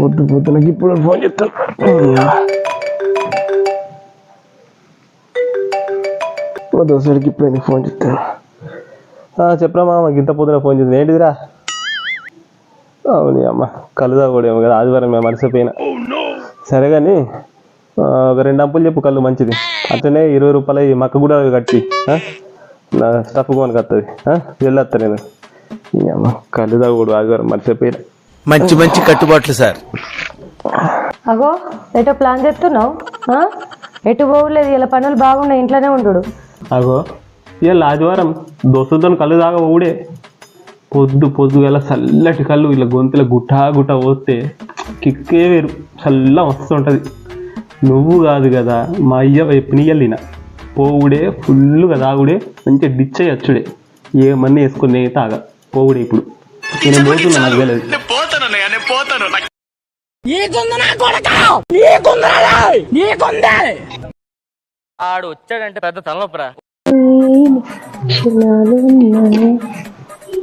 పొద్దు పొద్దునకి ఇప్పుడు ఫోన్ చెప్తాను మా దోస్తుడికి ఇప్పుడు ఎందుకు ఫోన్ చెప్తాను చెప్పరా మామ ఇంత పొద్దున ఫోన్ చేసింది. ఏంటిదిరా? అవును అమ్మ కలుదా కూడా ఏమో కదా ఆదివారం మేము మర్చిపోయినా సరే కానీ ఒక రెండు అంపులు చెప్పు కళ్ళు మంచిది. అట్లనే ఇరవై రూపాయలు మక్క కూడా కట్టి నా స్టఫ్ కొనుక వెళ్ళొస్తా నేను. అమ్మ కలుదా కూడా ఆదివారం మర్చిపోయినా మంచి మంచి కట్టుబాట్లు సార్. అగో ఎటో ప్లాన్ చేస్తున్నావు? ఆ? ఎటు పోవలేదు ఇలా పనులు బాగున్నాయి ఇంట్లోనే ఉండు అగో ఇవాళ ఆదివారం దోస్తులతో కళ్ళు తాగ ఊడే పొద్దు పొద్దుగల చల్లటి కళ్ళు ఇలా గొంతుల గుట్టా గుట్ట పోస్తే కిక్కే వేరు చల్ల వస్తుంటది. నువ్వు కాదు కదా మా అయ్య వైపు నీయల్లిన పోవుడే ఫుల్గా తాగుడే మంచిగా డిచ్ అయ్యి వచ్చుడే. ఏమన్నా వేసుకుని తాగా పోవుడే ఇప్పుడు. నేను పోతున్నా నాకు తెలియదు ఆడు వచ్చాడంటే పెద్ద తలనొప్పరా.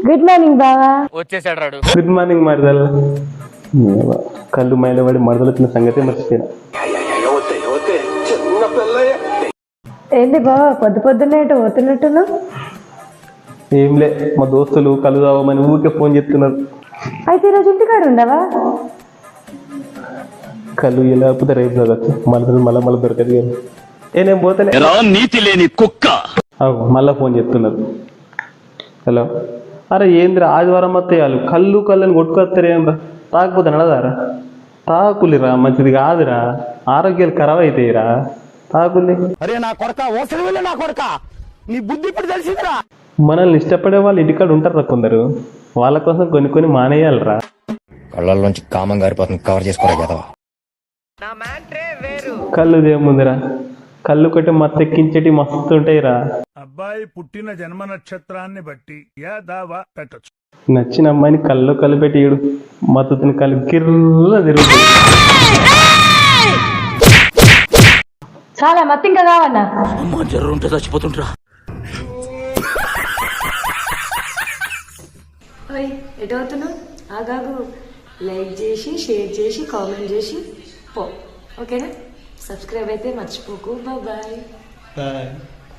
గుడ్ మార్నింగ్ బావా. వచ్చేసాడు రాడు. గుడ్ మార్నింగ్ మరదలు. కళ్ళు మైలబడి మరదలు వచ్చిన సంగతి మర్చిపోయినా. ఏంది బావా పొద్దు పొద్దున్నే ఎటు పోతున్నట్టున్నావు ఏం లే మా దోస్తులు కళ్ళు తాగమని ఊరికే ఫోన్ చేస్తున్నారు. అయితే ఈరోజు ఇంటికాడ ఉండవా? కళ్ళు ఎలా లేకపోతే రేపు తాగచ్చు మళ్ళీ మళ్ళీ మళ్ళీ దొరకదు కదా. ఏ నేను పోతేనే. నీతి లేని కుక్క. మళ్ళీ ఫోన్ చేస్తున్నారు. హలో. అరే ఏందిరా? ఆదివారం వస్తాయాలు కళ్ళు కళ్ళని కొట్టుకొస్తారు ఏం రా తాగకపోతే నడదారా? తాకులిరా మంచిది కాదురా. ఆరోగ్యాలు ఖరాబ్ అవుతాయిరా తాకులి. అరే నా కొడక నా కొడక. నీ బుద్ధి ఇప్పుడు తెలిసిందిరా. మనల్ని ఇష్టపడే వాళ్ళు ఇంటికాడ ఉంటారా కొందరు. వాళ్ళ కోసం కొన్ని కొన్ని మానేయాలరా. కళ్ళల్లోంచి కామం గారిపోతుంది కవర్ చేసుకోరా కదా కళ్ళు ఏముందిరా కళ్ళు కొట్టి మత్తు ఎక్కించేటి మస్తు ఉంటాయిరా. అబ్బాయి పుట్టిన జన్మ నక్షత్రాన్ని బట్టి యా దావా పెట్టొచ్చు. నచ్చిన అమ్మాయిని కళ్ళు కళ్ళు పెట్టి ఈడు మత్తుని కళ్ళు గిర్ర తిరుగుతుంది. చాలా మత్తి ఇంకా కావన్నా. అమ్మ ఉంటే చచ్చిపోతుంటరా ఓయ్ ఎటవుతున్నావు? ఆగాగు. లైక్ చేసి షేర్ చేసి కామెంట్ చేసి పో. ఓకేనా? సబ్స్క్రైబ్ అయితే మర్చిపోకు. Bye bye.